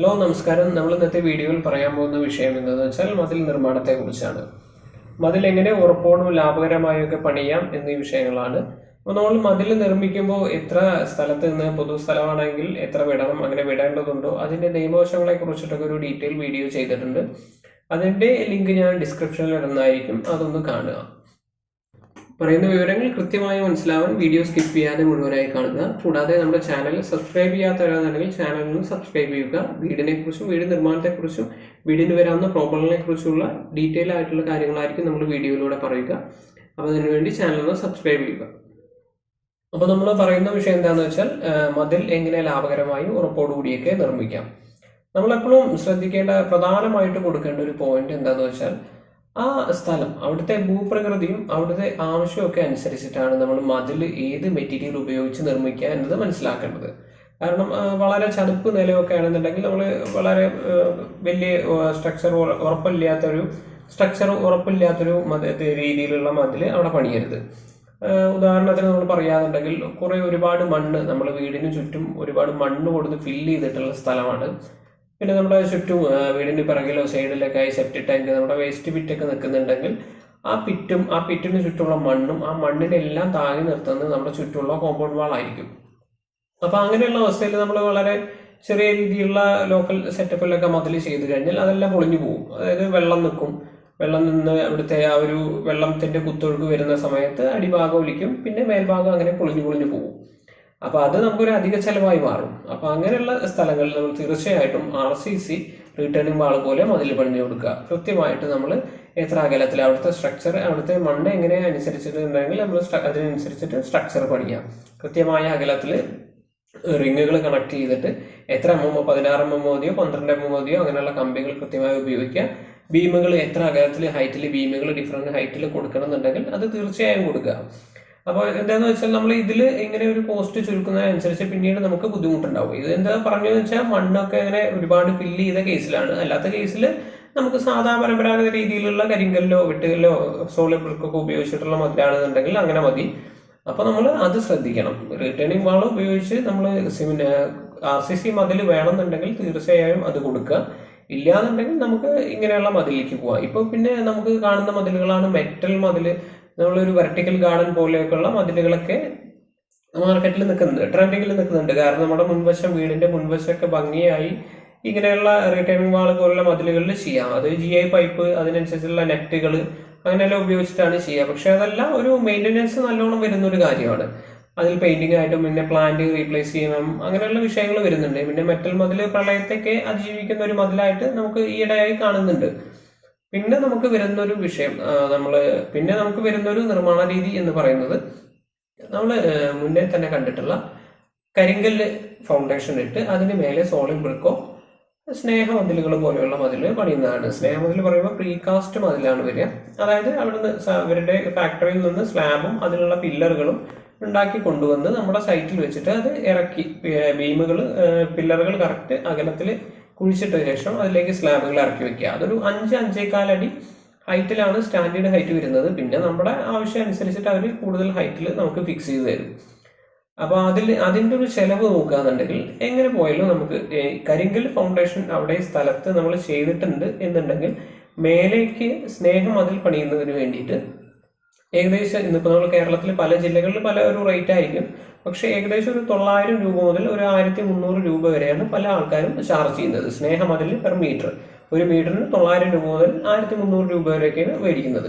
Hello നമസ്കാരം. നമ്മൾ ഇന്നത്തെ വീഡിയോയിൽ പറയാൻ പോകുന്ന വിഷയം എന്താണെന്ന് വെച്ചാൽ മതിൽ നിർമ്മാണത്തെ കുറിച്ചാണ് മതിൽ എങ്ങനെ ഉറപ്പോടും ലാഭകരമായൊക്കെ പണിയാം എന്നീ വിഷയങ്ങളാണ്. അപ്പോൾ നമ്മൾ മതിൽ നിർമ്മിക്കുമ്പോൾ എത്ര സ്ഥലത്ത് നിന്ന് പൊതുസ്ഥലമാണെങ്കിൽ എത്ര വിടണം അങ്ങനെ വിടേണ്ടതുണ്ടോ അതിന്റെ നിയമവശങ്ങളെ കുറിച്ചിട്ടൊക്കെ ഒരു ഡീറ്റെയിൽ വീഡിയോ ചെയ്തിട്ടുണ്ട്. അതിന്റെ ലിങ്ക് ഞാൻ ഡിസ്ക്രിപ്ഷനിൽ ഇടുന്നതായിരിക്കും. അതൊന്ന് കാണുക. പറയുന്ന വിവരങ്ങൾ കൃത്യമായി മനസ്സിലാവാൻ വീഡിയോ സ്കിപ്പ് ചെയ്യാതെ മുഴുവനായി കാണുക. കൂടാതെ നമ്മുടെ ചാനൽ സബ്സ്ക്രൈബ് ചെയ്യാത്തവരാണെന്നുണ്ടെങ്കിൽ ചാനലിനും സബ്സ്ക്രൈബ് ചെയ്യുക. വീടിനെക്കുറിച്ചും വീട് നിർമ്മാണത്തെക്കുറിച്ചും വീടിന് വരാവുന്ന പ്രോബ്ലങ്ങളെ കുറിച്ചുള്ള ഡീറ്റെയിൽ ആയിട്ടുള്ള കാര്യങ്ങളായിരിക്കും നമ്മൾ വീഡിയോയിലൂടെ പറയുക. അപ്പോൾ അതിനുവേണ്ടി ചാനലിന് സബ്സ്ക്രൈബ് ചെയ്യുക. അപ്പോൾ നമ്മൾ പറയുന്ന വിഷയം എന്താണെന്ന് വെച്ചാൽ മതിൽ എങ്ങനെ ലാഭകരമായും ഉറപ്പോടുകൂടിയൊക്കെ നിർമ്മിക്കാം. നമ്മളെപ്പോഴും ശ്രദ്ധിക്കേണ്ട പ്രധാനമായിട്ട് കൊടുക്കേണ്ട ഒരു പോയിന്റ് എന്താണെന്ന് വെച്ചാൽ ആ സ്ഥലം അവിടുത്തെ ഭൂപ്രകൃതിയും അവിടുത്തെ ആവശ്യമൊക്കെ അനുസരിച്ചിട്ടാണ് നമ്മൾ മതിൽ ഏത് മെറ്റീരിയൽ ഉപയോഗിച്ച് നിർമ്മിക്കുക എന്നത് മനസ്സിലാക്കേണ്ടത്. കാരണം വളരെ ചതുപ്പ് നിലയൊക്കെ ആണെന്നുണ്ടെങ്കിൽ നമ്മൾ വളരെ വലിയ സ്ട്രക്ചർ ഉറപ്പില്ലാത്തൊരു സ്ട്രക്ചർ ഉറപ്പില്ലാത്തൊരു രീതിയിലുള്ള മതിൽ അവിടെ പണിയരുത്. ഉദാഹരണത്തിന് നമ്മൾ പറയാന്നുണ്ടെങ്കിൽ കുറെ ഒരുപാട് മണ്ണ് നമ്മൾ വീടിന് ചുറ്റും ഒരുപാട് മണ്ണ് കൊടുത്ത് ഫില്ല് ചെയ്തിട്ടുള്ള സ്ഥലമാണ്. പിന്നെ നമ്മുടെ ചുറ്റും വീടിന് പിറകിലോ സൈഡിലൊക്കെ ആയി സെപ്റ്റി ടാങ്ക് നമ്മുടെ വേസ്റ്റ് പിറ്റൊക്കെ നിൽക്കുന്നുണ്ടെങ്കിൽ ആ പിറ്റും ആ പിറ്റിന് ചുറ്റുമുള്ള മണ്ണും ആ മണ്ണിനെല്ലാം താങ്ങി നിർത്തുന്നത് നമ്മുടെ ചുറ്റുമുള്ള കോമ്പൗണ്ട് വാൾ ആയിരിക്കും. അപ്പൊ അങ്ങനെയുള്ള അവസ്ഥയിൽ നമ്മൾ വളരെ ചെറിയ രീതിയിലുള്ള ലോക്കൽ സെറ്റപ്പിലൊക്കെ മതിൽ ചെയ്ത് കഴിഞ്ഞാൽ അതെല്ലാം പൊളിഞ്ഞു പോകും. അതായത് വെള്ളം നിൽക്കും. വെള്ളം നിന്ന് അവിടുത്തെ ആ ഒരു വെള്ളത്തിന്റെ കുത്തൊഴുക്ക് വരുന്ന സമയത്ത് അടിഭാഗം ഒലിക്കും. പിന്നെ മേൽഭാഗം അങ്ങനെ പൊളിഞ്ഞു പൊളിഞ്ഞു പോകും. അപ്പൊ അത് നമുക്കൊരു അധിക ചെലവായി മാറും. അപ്പൊ അങ്ങനെയുള്ള സ്ഥലങ്ങളിൽ നമ്മൾ തീർച്ചയായിട്ടും R C C returning wall പോലെ മതിൽ പണിഞ്ഞു കൊടുക്കുക. കൃത്യമായിട്ട് നമ്മൾ എത്ര അകലത്തിൽ അവിടുത്തെ സ്ട്രക്ചർ അവിടുത്തെ മണ്ണ് എങ്ങനെ അനുസരിച്ചിട്ടുണ്ടെങ്കിൽ നമ്മൾ അതിനനുസരിച്ചിട്ട് സ്ട്രക്ചർ പണിയാം. കൃത്യമായ അകലത്തിൽ റിങ്ങുകൾ കണക്ട് ചെയ്തിട്ട് എത്ര എം എം പതിനാറ് എം എം മതിയോ പന്ത്രണ്ട് എം എം മതിയോ അങ്ങനെയുള്ള കമ്പികൾ കൃത്യമായി ഉപയോഗിക്കുക. ബീമുകൾ എത്ര അകലത്തിൽ ഹൈറ്റിൽ ബീമുകൾ ഡിഫറെന്റ് ഹൈറ്റിൽ കൊടുക്കണം എന്നുണ്ടെങ്കിൽ അത് തീർച്ചയായും കൊടുക്കുക. അപ്പോൾ എന്താന്ന് വെച്ചാൽ നമ്മൾ ഇതിൽ ഇങ്ങനെ ഒരു പോസ്റ്റ് ചുരുക്കുന്നതിനനുസരിച്ച് പിന്നീട് നമുക്ക് ബുദ്ധിമുട്ടുണ്ടാവും. ഇത് എന്താ പറഞ്ഞു വെച്ചാൽ മണ്ണൊക്കെ അങ്ങനെ ഒരുപാട് ഫില്ല് ചെയ്ത കേസിലാണ് അല്ലാത്ത കേസിൽ നമുക്ക് സാധാ പരമ്പരാഗത രീതിയിലുള്ള കരിങ്കല്ലോ വെട്ടുകല്ലോ സോളിഡ് ബ്രിക്കൊക്കെ ഉപയോഗിച്ചിട്ടുള്ള മതിലാണെന്നുണ്ടെങ്കിൽ അങ്ങനെ മതി. അപ്പൊ നമ്മൾ അത് ശ്രദ്ധിക്കണം. റിട്ടേണിംഗ് വാൾ ഉപയോഗിച്ച് നമ്മൾ സിമിന് ആർ സി സി മതിൽ വേണമെന്നുണ്ടെങ്കിൽ തീർച്ചയായും അത് കൊടുക്കുക. ഇല്ലാന്നുണ്ടെങ്കിൽ നമുക്ക് ഇങ്ങനെയുള്ള മതിലേക്ക് പോവാം. ഇപ്പൊ പിന്നെ നമുക്ക് കാണുന്ന മതിലുകളാണ് മെറ്റൽ മതിൽ നമ്മളൊരു വെർട്ടിക്കൽ ഗാർഡൻ പോലെയൊക്കെയുള്ള മതിലുകളൊക്കെ മാർക്കറ്റിൽ നിൽക്കുന്നുണ്ട്. ട്രെൻഡിങ്ങിൽ നിൽക്കുന്നുണ്ട്. കാരണം നമ്മുടെ മുൻവശം വീടിന്റെ മുൻവശമൊക്കെ ഭംഗിയായി ഇങ്ങനെയുള്ള റിട്ടേണിംഗ് വാൾ പോലുള്ള മതിലുകളിൽ ചെയ്യാം. അത് ജി ഐ പൈപ്പ് അതിനനുസരിച്ചുള്ള നെറ്റുകൾ അങ്ങനെയെല്ലാം ഉപയോഗിച്ചിട്ടാണ് ചെയ്യുക. പക്ഷെ അതെല്ലാം ഒരു മെയിന്റനൻസ് നല്ലോണം വരുന്ന ഒരു കാര്യമാണ്. അതിൽ പെയിന്റിംഗ് ആയിട്ടും പിന്നെ പ്ലാന്റ് റീപ്ലേസ് ചെയ്യണം അങ്ങനെയുള്ള വിഷയങ്ങൾ വരുന്നുണ്ട്. പിന്നെ മെറ്റൽ മതിൽ പ്രളയത്തൊക്കെ അതിജീവിക്കുന്ന ഒരു മതിലായിട്ട് നമുക്ക് ഈയിടെയായി കാണുന്നുണ്ട്. പിന്നെ നമുക്ക് വരുന്ന ഒരു വിഷയം നമ്മൾ പിന്നെ നമുക്ക് വരുന്ന ഒരു നിർമ്മാണ രീതി എന്ന് പറയുന്നത് നമ്മൾ മുന്നേ തന്നെ കണ്ടിട്ടുള്ള കരിങ്കല്ല് ഫൗണ്ടേഷൻ ഇട്ട് അതിന് മേലെ സോളിഡ് ബ്രിക്കോ സ്നേഹമതിലുകൾ പോലെയുള്ള മതിൽ പണിയുന്നതാണ്. സ്നേഹമതിൽ പറയുമ്പോൾ പ്രീകാസ്റ്റ് മതിലാണ് വരിക. അതായത് അവിടുന്ന് അവരുടെ ഫാക്ടറിയിൽ നിന്ന് സ്ലാബും അതിനുള്ള പില്ലറുകളും ഉണ്ടാക്കി കൊണ്ടുവന്ന് നമ്മുടെ സൈറ്റിൽ വെച്ചിട്ട് അത് ഇറക്കി ബീമുകൾ പില്ലറുകൾ കറക്റ്റ് അകലത്തിൽ കുഴിച്ചിട്ട ശേഷം അതിലേക്ക് സ്ലാബുകൾ ഇറക്കി വെക്കുക. അതൊരു അഞ്ച് അഞ്ചേകാൽ അടി ഹൈറ്റിലാണ് സ്റ്റാൻഡേർഡ് ഹൈറ്റ് വരുന്നത്. പിന്നെ നമ്മുടെ ആവശ്യം അനുസരിച്ചിട്ട് അവർ കൂടുതൽ ഹൈറ്റിൽ നമുക്ക് ഫിക്സ് ചെയ്ത് തരും. അപ്പോൾ അതിൽ അതിന്റെ ഒരു ചിലവ് നോക്കുകയാണെന്നുണ്ടെങ്കിൽ എങ്ങനെ പോയാലും നമുക്ക് കരിങ്കൽ ഫൗണ്ടേഷൻ അവിടെ സ്ഥലത്ത് നമ്മൾ ചെയ്തിട്ടുണ്ട് എന്നുണ്ടെങ്കിൽ മേലേക്ക് സ്നേഹം അതിൽ പണിയുന്നതിന് വേണ്ടിയിട്ട് ഏകദേശം ഇന്നിപ്പോൾ നമ്മൾ കേരളത്തിൽ പല ജില്ലകളിൽ പല ഒരു റേറ്റ് ആയിരിക്കും. പക്ഷേ ഏകദേശം ഒരു തൊള്ളായിരം രൂപ മുതൽ ഒരു ആയിരത്തി മുന്നൂറ് രൂപ വരെയാണ് പല ആൾക്കാരും ചാർജ് ചെയ്യുന്നത്. സ്നേഹം അതിൽ പെർ മീറ്റർ ഒരു മീറ്ററിന് തൊള്ളായിരം രൂപ മുതൽ ആയിരത്തി മുന്നൂറ് രൂപ വരെയൊക്കെയാണ് മേടിക്കുന്നത്.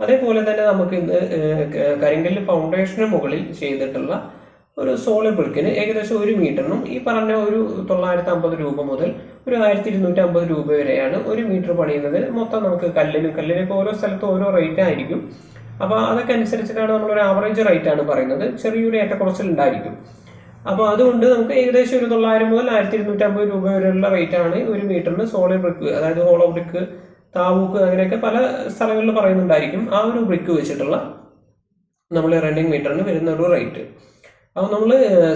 അതേപോലെ തന്നെ നമുക്ക് ഇന്ന് കരിങ്കല്ല് ഫൗണ്ടേഷന് മുകളിൽ ചെയ്തിട്ടുള്ള ഒരു സോളിഡ് ബ്രിക്കിന് ഏകദേശം ഒരു മീറ്ററിനും ഈ പറഞ്ഞ ഒരു തൊള്ളായിരത്തി അമ്പത് രൂപ മുതൽ ഒരു ആയിരത്തി ഇരുന്നൂറ്റി അമ്പത് രൂപ വരെയാണ് ഒരു മീറ്റർ പണിയുന്നത് മൊത്തം നമുക്ക് കല്ലിനും കല്ലിനൊക്കെ ഓരോ സ്ഥലത്തും ഓരോ റേറ്റ് ആയിരിക്കും. അപ്പോൾ അതൊക്കെ അനുസരിച്ചിട്ടാണ് നമ്മളൊരു ആവറേജ് റേറ്റ് ആണ് പറയുന്നത്. ചെറിയൊരു ഏറ്റക്കുറച്ചിൽ ഉണ്ടായിരിക്കും. അപ്പോൾ അതുകൊണ്ട് നമുക്ക് ഏകദേശം ഒരു തൊള്ളായിരം മുതൽ ആയിരത്തി ഇരുന്നൂറ്റി അമ്പത് രൂപ വരെയുള്ള റേറ്റ് ആണ് ഒരു മീറ്ററിന് സോളിഡ് ബ്രിക്ക് അതായത് ഹോളോ ബ്രിക്ക് താവൂക്ക് അങ്ങനെയൊക്കെ പല സ്ഥലങ്ങളിൽ പറയുന്നുണ്ടായിരിക്കും. ആ ഒരു ബ്രിക്ക് വെച്ചിട്ടുള്ള നമ്മൾ റണ്ണിങ് മീറ്ററിന് വരുന്ന ഒരു റേറ്റ് അപ്പോൾ നമ്മൾ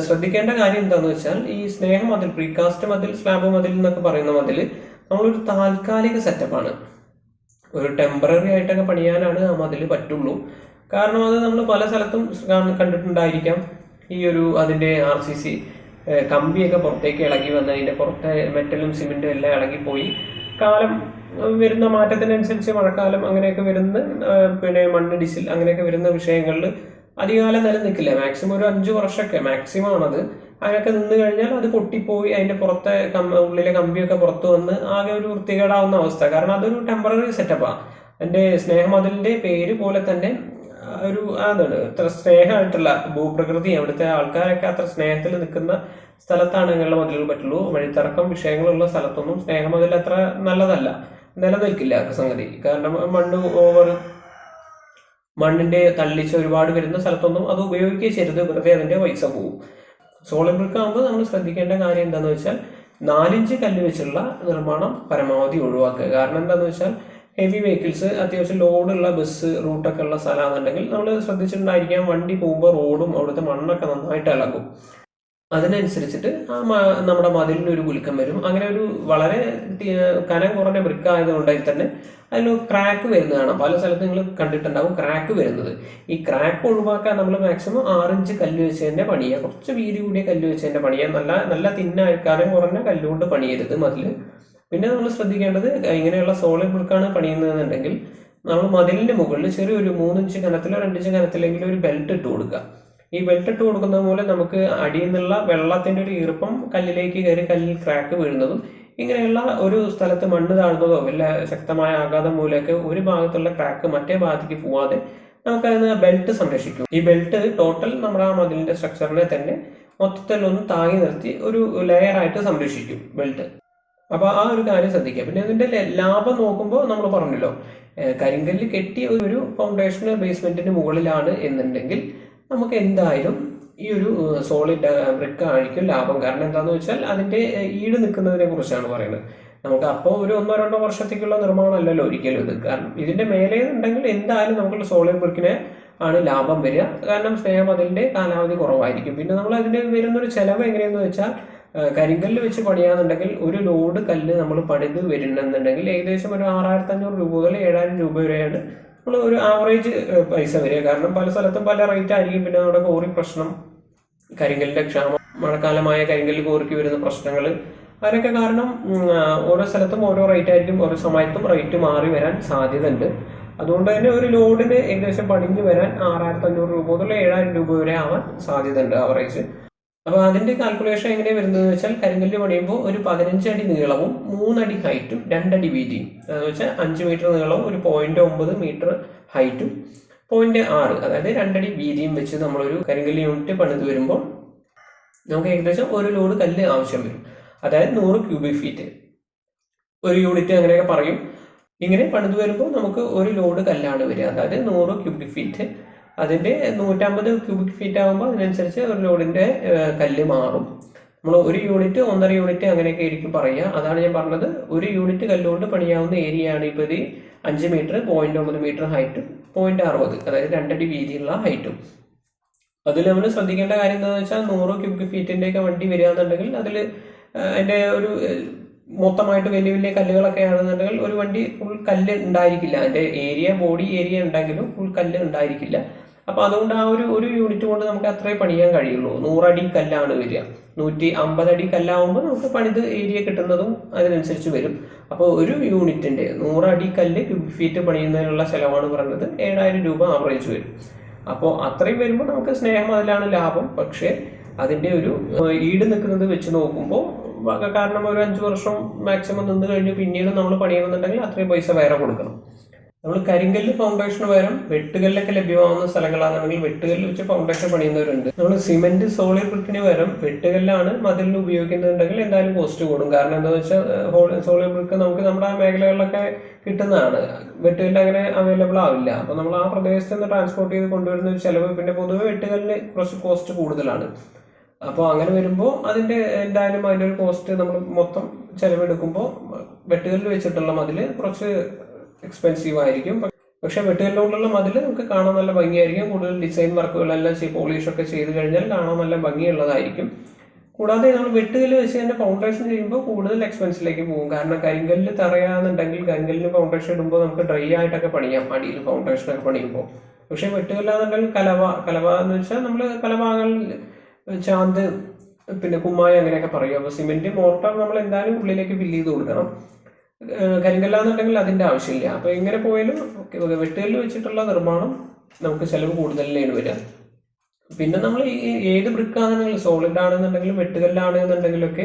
ശ്രദ്ധിക്കേണ്ട കാര്യം എന്താണെന്ന് വെച്ചാൽ ഈ സ്നേഹ മതിൽ പ്രീകാസ്റ്റ് മതിൽ സ്ലാബ് മതിൽ എന്നൊക്കെ പറയുന്ന മതിൽ നമ്മളൊരു താൽക്കാലിക സെറ്റപ്പാണ് ഒരു ടെമ്പററി ആയിട്ടൊക്കെ പണിയാനാണ് ആ മതിൽ പറ്റുള്ളൂ. കാരണം അത് നമ്മൾ പല സ്ഥലത്തും കണ്ടിട്ടുണ്ടായിരിക്കാം. ഈ ഒരു അതിന്റെ ആർ സി സി കമ്പിയൊക്കെ പുറത്തേക്ക് ഇളകി വന്ന് അതിന്റെ പുറത്തെ മെറ്റലും സിമെന്റും എല്ലാം ഇളകിപ്പോയി കാലം വരുന്ന മാറ്റത്തിനനുസരിച്ച് മഴക്കാലം അങ്ങനെയൊക്കെ വരുന്ന പിന്നെ മണ്ണിടിച്ചിൽ അങ്ങനെയൊക്കെ വരുന്ന വിഷയങ്ങളിൽ അധികകാലം നിലനിൽക്കില്ല. മാക്സിമം ഒരു അഞ്ച് വർഷമൊക്കെ മാക്സിമം ആണത്. അതിനൊക്കെ നിന്ന് കഴിഞ്ഞാൽ അത് പൊട്ടിപ്പോയി അതിന്റെ പുറത്തെ ഉള്ളിലെ കമ്പിയൊക്കെ പുറത്തു വന്ന് ആകെ ഒരു വൃത്തികേടാവുന്ന അവസ്ഥ. കാരണം അതൊരു ടെമ്പററി സെറ്റപ്പാണ് എന്റെ സ്നേഹമതിലിന്റെ പേര് പോലെ തന്നെ ഒരു അതാണ് ഇത്ര സ്നേഹമായിട്ടുള്ള ഭൂപ്രകൃതി അവിടുത്തെ ആൾക്കാരൊക്കെ അത്ര സ്നേഹത്തിൽ നിൽക്കുന്ന സ്ഥലത്താണ് ഇങ്ങനെ മതിലുകൾ പറ്റുള്ളൂ. വഴിത്തിറക്കം വിഷയങ്ങളുള്ള സ്ഥലത്തൊന്നും സ്നേഹമതിൽ അത്ര നല്ലതല്ല. നിലനിൽക്കില്ല സംഗതി. കാരണം മണ്ണ് ഓവർ മണ്ണിന്റെ തള്ളിച്ച് ഒരുപാട് വരുന്ന സ്ഥലത്തൊന്നും അത് ഉപയോഗിക്കുകയും ചെയ്യരുത്. വെറുതെ അതിന്റെ പൈസ പോകും സോളിഡ് ബ്രിക്ക് ആകുമ്പോൾ നമ്മൾ ശ്രദ്ധിക്കേണ്ട കാര്യം എന്താണെന്ന് വെച്ചാൽ നാലിഞ്ച് കല്ല് വെച്ചുള്ള നിർമ്മാണം പരമാവധി ഒഴിവാക്കുക. കാരണം എന്താണെന്ന് വെച്ചാൽ ഹെവി വെഹിക്കിൾസ് അത്യാവശ്യം ലോഡുള്ള ബസ് റൂട്ടൊക്കെ ഉള്ള സ്ഥലമാണെന്നുണ്ടെങ്കിൽ നമ്മൾ ശ്രദ്ധിച്ചിട്ടുണ്ടായിരിക്കാം വണ്ടി പോകുമ്പോൾ റോഡും അവിടുത്തെ മണ്ണൊക്കെ നന്നായിട്ട് ഇളകും അതിനനുസരിച്ചിട്ട് ആ നമ്മുടെ മതിലിന് ഒരു കുലുക്കം വരും. അങ്ങനെ ഒരു വളരെ കനം കുറഞ്ഞ ബ്രിക്ക് ആയതുകൊണ്ടായി തന്നെ അതിന് ക്രാക്ക് വരുന്നതാണ് പല സ്ഥലത്ത് നിങ്ങൾ കണ്ടിട്ടുണ്ടാവും ക്രാക്ക് വരുന്നത്. ഈ ക്രാക്ക് ഒഴിവാക്കാൻ നമ്മൾ മാക്സിമം ആറിഞ്ച് കല്ല് വെച്ച് തന്നെ പണിയുക കുറച്ച് വീതി കൂടിയ കല്ല് വെച്ച് തന്നെ പണിയുക നല്ല നല്ല തിന്നായ കനം കുറഞ്ഞ കല്ലുകൊണ്ട് പണിയരുത് മതിൽ. പിന്നെ നമ്മൾ ശ്രദ്ധിക്കേണ്ടത് ഇങ്ങനെയുള്ള സോളിഡ് ബ്രിക്കാണ് പണിയുന്നതെന്നുണ്ടെങ്കിൽ നമ്മൾ മതിലിന്റെ മുകളിൽ ചെറിയൊരു മൂന്നിഞ്ച് കനത്തിലോ രണ്ടിഞ്ച് കനത്തിലെങ്കിലും ഒരു ബെൽറ്റ് ഇട്ട് കൊടുക്കുക. ഈ ബെൽറ്റ് ഇട്ട് കൊടുക്കുന്നത് മൂലം നമുക്ക് അടിയിൽ നിന്നുള്ള വെള്ളത്തിന്റെ ഒരു ഈർപ്പം കല്ലിലേക്ക് കയറി കല്ലിൽ ക്രാക്ക് വീഴുന്നതും ഇങ്ങനെയുള്ള ഒരു സ്ഥലത്ത് മണ്ണ് താഴ്ന്നതോ വല്ല ശക്തമായ ആഘാതം മൂലമൊക്കെ ഒരു ഭാഗത്തുള്ള ക്രാക്ക് മറ്റേ ഭാഗത്തേക്ക് പോവാതെ നമുക്കതിന് ബെൽറ്റ് സംരക്ഷിക്കും. ഈ ബെൽറ്റ് ടോട്ടൽ നമ്മുടെ ആ മതിലിന്റെ സ്ട്രക്ചറിനെ തന്നെ മൊത്തത്തിൽ ഒന്ന് താങ്ങി നിർത്തി ഒരു ലെയർ ആയിട്ട് സംരക്ഷിക്കും ബെൽറ്റ് അപ്പോൾ ആ ഒരു കാര്യം ശ്രദ്ധിക്കുക. പിന്നെ ഇതിന്റെ ലാഭം നോക്കുമ്പോൾ നമ്മൾ പറഞ്ഞല്ലോ കരിങ്കല്ല് കെട്ടിയ ഒരു ഫൗണ്ടേഷൻ ബേസ്മെന്റിന് മുകളിലാണ് എന്നുണ്ടെങ്കിൽ നമുക്ക് എന്തായാലും ഈ ഒരു സോളിഡ് ബ്രിക്ക് ആയിരിക്കും ലാഭം. കാരണം എന്താണെന്ന് വെച്ചാൽ അതിന്റെ ഈട് നിൽക്കുന്നതിനെ കുറിച്ചാണ് പറയുന്നത്. നമുക്ക് അപ്പോൾ ഒരു ഒന്നോ രണ്ടോ വർഷത്തേക്കുള്ള നിർമ്മാണം അല്ലല്ലോ ഒരിക്കലും ഇത്. കാരണം ഇതിന്റെ മേലെ ഉണ്ടെങ്കിൽ എന്തായാലും നമുക്ക് സോളിഡ് ബ്രിക്കിനെ ആണ് ലാഭം വരിക. കാരണം സ്നേഹം അതിന്റെ കാലാവധി കുറവായിരിക്കും. പിന്നെ നമ്മൾ അതിന്റെ വരുന്നൊരു ചെലവ് എങ്ങനെയെന്ന് വെച്ചാൽ കരിങ്കല്ല് വെച്ച് പണിയാന്നുണ്ടെങ്കിൽ ഒരു ലോഡ് കല്ല് നമ്മൾ പണിത് വരുന്നുണ്ടെങ്കിൽ ഏകദേശം ഒരു ആറായിരത്തി അഞ്ഞൂറ് രൂപ മുതൽ ഏഴായിരം രൂപ വരെയാണ് നമ്മൾ ഒരു ആവറേജ് പൈസ വരിക. കാരണം പല സ്ഥലത്തും പല റേറ്റ് ആയിരിക്കും. പിന്നെ നമ്മുടെ കോറി പ്രശ്നം കരിങ്കലിന്റെ ക്ഷാമം മഴക്കാലമായ കരിങ്കല്ല് കോറിക്ക് വരുന്ന പ്രശ്നങ്ങൾ അതിനൊക്കെ കാരണം ഓരോ സ്ഥലത്തും ഓരോ റേറ്റ് ആയിരിക്കും ഓരോ സമയത്തും റേറ്റ് മാറി വരാൻ സാധ്യത ഉണ്ട് അതുകൊണ്ട് തന്നെ ഒരു ലോഡിന് ഏകദേശം പണിഞ്ഞു വരാൻ ആറായിരത്തി അഞ്ഞൂറ് രൂപ മുതൽ ഏഴായിരം രൂപ വരെ ആവാൻ സാധ്യത ഉണ്ട് ആവറേജ് അപ്പൊ അതിന്റെ കാൽക്കുലേഷൻ എങ്ങനെ വരുന്നത് വെച്ചാൽ കരിങ്കല്ല് പണിയുമ്പോൾ ഒരു പതിനഞ്ച് അടി നീളവും മൂന്നടി ഹൈറ്റും രണ്ടടി വീതിയും അതെന്ന് വെച്ചാൽ അഞ്ച് മീറ്റർ നീളവും ഒരു പോയിന്റ് ഒമ്പത് മീറ്റർ ഹൈറ്റും പോയിന്റ് ആറ് അതായത് രണ്ടടി വീതിയും വെച്ച് നമ്മളൊരു കരിങ്കല്ല് യൂണിറ്റ് പണിത് വരുമ്പോൾ നമുക്ക് ഏകദേശം ഒരു ലോഡ് കല്ല് ആവശ്യം വരും. അതായത് നൂറ് ക്യൂബിക് ഫീറ്റ് ഒരു യൂണിറ്റ് അങ്ങനെയൊക്കെ പറയും. ഇങ്ങനെ പണിത് വരുമ്പോൾ നമുക്ക് ഒരു ലോഡ് കല്ലാണ് വരിക. അതായത് നൂറ് ക്യൂബിക് ഫീറ്റ് അതിന്റെ നൂറ്റമ്പത് ക്യൂബിക് ഫീറ്റ് ആകുമ്പോൾ അതിനനുസരിച്ച് ഒരു ലോഡിന്റെ കല്ല് മാറും. നമ്മൾ ഒരു യൂണിറ്റ് ഒന്നര യൂണിറ്റ് അങ്ങനെയൊക്കെ ആയിരിക്കും പറയുക. അതാണ് ഞാൻ പറഞ്ഞത്. ഒരു യൂണിറ്റ് കല്ലുകൊണ്ട് പണിയാവുന്ന ഏരിയ ആണ് ഇപ്പോൾ ഇത് അഞ്ച് മീറ്റർ പോയിന്റ് ഒമ്പത് മീറ്റർ ഹൈറ്റും പോയിന്റ് അറുപത്. അതായത് രണ്ടടി വീതിയുള്ള ഹൈറ്റും അതിൽ നമ്മൾ ശ്രദ്ധിക്കേണ്ട കാര്യം എന്താണെന്ന് വെച്ചാൽ നൂറ് ക്യൂബിക് ഫീറ്റിന്റെ ഒക്കെ വണ്ടി വരികയാണെന്നുണ്ടെങ്കിൽ അതിൽ അതിന്റെ ഒരു മൊത്തമായിട്ട് വലിയ വലിയ കല്ലുകളൊക്കെ ആണെന്നുണ്ടെങ്കിൽ ഒരു വണ്ടി ഫുൾ കല്ല് ഉണ്ടായിരിക്കില്ല. അതിന്റെ ഏരിയ ബോഡി ഏരിയ ഉണ്ടെങ്കിലും ഫുൾ കല്ല് ഉണ്ടായിരിക്കില്ല. അപ്പൊ അതുകൊണ്ട് ആ ഒരു ഒരു യൂണിറ്റ് കൊണ്ട് നമുക്ക് അത്രേ പണിയാൻ കഴിയുള്ളൂ. നൂറടി കല്ലാണ് വരിക. നൂറ്റി അമ്പതടി കല്ലാവുമ്പോൾ നമുക്ക് പണിത് ഏരിയ കിട്ടുന്നതും അതിനനുസരിച്ച് വരും. അപ്പോൾ ഒരു യൂണിറ്റിന്റെ നൂറടി കല്ല് ക്യൂബിക് ഫീറ്റ് പണിയുന്നതിനുള്ള ചെലവാണ് പറഞ്ഞത്. ഏഴായിരം രൂപ ആവറേജ് വരും. അപ്പോൾ അത്രയും വരുമ്പോൾ നമുക്ക് സ്നേഹം അതിലാണ് ലാഭം. പക്ഷേ അതിന്റെ ഒരു ഈട് നിൽക്കുന്നത് വെച്ച് നോക്കുമ്പോൾ കാരണം ഒരു അഞ്ചു വർഷം മാക്സിമം നിന്ന് കഴിഞ്ഞ് പിന്നീട് നമ്മൾ പണിയണമെന്നുണ്ടെങ്കിൽ അത്രയും പൈസ വേറെ കൊടുക്കണം. നമ്മൾ കരിങ്കല്ല് ഫൗണ്ടേഷന് പകരം വെട്ടുകല്ലൊക്കെ ലഭ്യമാവുന്ന സ്ഥലങ്ങളാണെന്നുണ്ടെങ്കിൽ വെട്ടുകല്ല് വെച്ച് ഫൗണ്ടേഷൻ പണിയുന്നവരുണ്ട്. നമ്മൾ സിമെന്റ് സോളിഡ് ബ്രിക്കിന് പകരം വെട്ടുകല്ലാണ് മതിലിന് ഉപയോഗിക്കുന്നുണ്ടെങ്കിൽ എന്തായാലും കോസ്റ്റ് കൂടും. കാരണം എന്താ വെച്ചാൽ സോളിഡ് ബ്രിക്ക് നമുക്ക് നമ്മുടെ ആ മേഖലകളിലൊക്കെ കിട്ടുന്നതാണ്. വെട്ടുകല്ല് അങ്ങനെ അവൈലബിൾ ആവില്ല. അപ്പൊ നമ്മൾ ആ പ്രദേശത്ത് നിന്ന് ട്രാൻസ്പോർട്ട് ചെയ്ത് കൊണ്ടുവരുന്ന ഒരു ചെലവ് പിന്നെ പൊതുവെ വെട്ടുകല്ലിന് കുറച്ച് കോസ്റ്റ് കൂടുതലാണ്. അപ്പോൾ അങ്ങനെ വരുമ്പോൾ അതിന്റെ എന്തായാലും അതിന്റെ ഒരു കോസ്റ്റ് നമ്മൾ മൊത്തം ചെലവെടുക്കുമ്പോൾ വെട്ടുകല്ല് വെച്ചിട്ടുള്ള മതിൽ കുറച്ച് എക്സ്പെൻസീവ് ആയിരിക്കും. പക്ഷെ വെട്ടുകല്ലുകൊണ്ടുള്ള മതിൽ നമുക്ക് കാണാൻ നല്ല ഭംഗിയായിരിക്കും. കൂടുതൽ ഡിസൈൻ വർക്കുകളെല്ലാം ചെയ്ത് പോളിഷ് ഒക്കെ ചെയ്ത് കഴിഞ്ഞാൽ കാണാൻ നല്ല ഭംഗിയുള്ളതായിരിക്കും. കൂടാതെ നമ്മൾ വെട്ടുകല്ല് വെച്ച് തന്നെ ഫൗണ്ടേഷൻ ചെയ്യുമ്പോൾ കൂടുതൽ എക്സ്പെൻസിലേക്ക് പോകും. കാരണം കരിങ്കല്ല് തറയാന്നുണ്ടെങ്കിൽ കരിങ്കല്ലിന് ഫൗണ്ടേഷൻ ഇടുമ്പോൾ നമുക്ക് ഡ്രൈ ആയിട്ടൊക്കെ പണിയാം. അടിയിൽ ഫൗണ്ടേഷൻ ഒക്കെ പണിയുമ്പോൾ പക്ഷെ വെട്ടുകല്ലാന്നുണ്ടെങ്കിൽ കലവ കലവ എന്ന് വെച്ചാൽ നമ്മൾ കലവാകൾ ചാന്ത് പിന്നെ കുമ്മായ അങ്ങനെയൊക്കെ പറയും. അപ്പോൾ സിമെന്റ് മോർട്ടർ നമ്മൾ എന്തായാലും ഉള്ളിലേക്ക് ഫില്ല് ചെയ്ത് കൊടുക്കണം. ഏഹ് കരിങ്കല്ലാന്നുണ്ടെങ്കിൽ അതിന്റെ ആവശ്യമില്ല. അപ്പോൾ എങ്ങനെ പോയാലും വെട്ടുകല്ല് വെച്ചിട്ടുള്ള നിർമ്മാണം നമുക്ക് ചിലവ് കൂടുതലാണ് വരിക. പിന്നെ നമ്മൾ ഈ ഏത് ബ്രിക്കാണെന്നുണ്ടെങ്കിലും സോളിഡ് ആണെന്നുണ്ടെങ്കിലും വെട്ടുകല്ലാണെന്നുണ്ടെങ്കിലൊക്കെ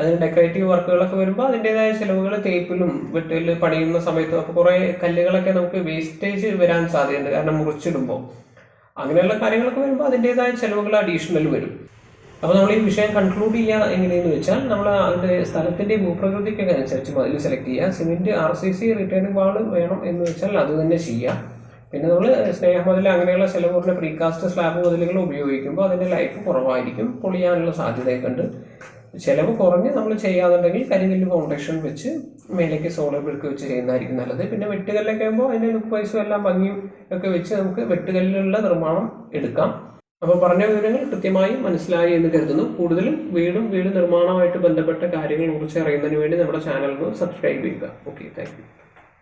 അതിന് ഡെക്കറേറ്റീവ് വർക്കുകളൊക്കെ വരുമ്പോൾ അതിന്റെതായ ചിലവുകൾ തേപ്പിലും വെട്ടുകല്ല് പണിയുന്ന സമയത്തും അപ്പോൾ കുറേ കല്ലുകളൊക്കെ നമുക്ക് വേസ്റ്റേജ് വരാൻ സാധ്യതയുണ്ട്. കാരണം മുറിച്ചിടുമ്പോൾ അങ്ങനെയുള്ള കാര്യങ്ങളൊക്കെ വരുമ്പോൾ അതിന്റെതായ ചിലവുകൾ അഡീഷണൽ വരും. അപ്പോൾ നമ്മൾ ഈ വിഷയം കൺക്ലൂഡ് ചെയ്യുക എങ്ങനെയെന്ന് വെച്ചാൽ നമ്മൾ അതിന്റെ സ്ഥലത്തിന്റെ ഭൂപ്രകൃതിക്കൊക്കെ അനുസരിച്ച് മതിൽ സെലക്ട് ചെയ്യുക cement R C C returning wall വേണം എന്ന് വെച്ചാൽ അത് തന്നെ ചെയ്യുക പിന്നെ നമ്മൾ സ്നേഹ മുതൽ അങ്ങനെയുള്ള ചില കുറഞ്ഞ പ്രീകാസ്റ്റ് സ്ലാബ് മതിലുകൾ ഉപയോഗിക്കുമ്പോൾ അതിന്റെ ലൈഫ് കുറവായിരിക്കും. പൊളിയാനുള്ള സാധ്യതയൊക്കെ ഉണ്ട് ചിലവ് കുറഞ്ഞ് നമ്മൾ ചെയ്യാന്നുണ്ടെങ്കിൽ കരിങ്കല്ല് ഫൗണ്ടേഷൻ വെച്ച് മേലേക്ക് സോളർ ബ്രിക്ക് വെച്ച് ചെയ്യുന്നതായിരിക്കും നല്ലത്. പിന്നെ വെട്ടുകല്ലൊക്കെ ആകുമ്പോൾ അതിന്റെ ലുക്ക് വൈസും എല്ലാം ഭംഗിയും ഒക്കെ വെച്ച് നമുക്ക് വെട്ടുകല്ലിലുള്ള നിർമ്മാണം എടുക്കാം. അപ്പോൾ പറഞ്ഞ വിവരങ്ങൾ കൃത്യമായി മനസ്സിലായി എന്ന് കരുതുന്നു. കൂടുതലും വീടും വീട് നിർമ്മാണവുമായിട്ട് ബന്ധപ്പെട്ട കാര്യങ്ങളെക്കുറിച്ച് അറിയുന്നതിന് വേണ്ടി നമ്മുടെ ചാനലിന് സബ്സ്ക്രൈബ് ചെയ്യുക. Okay thank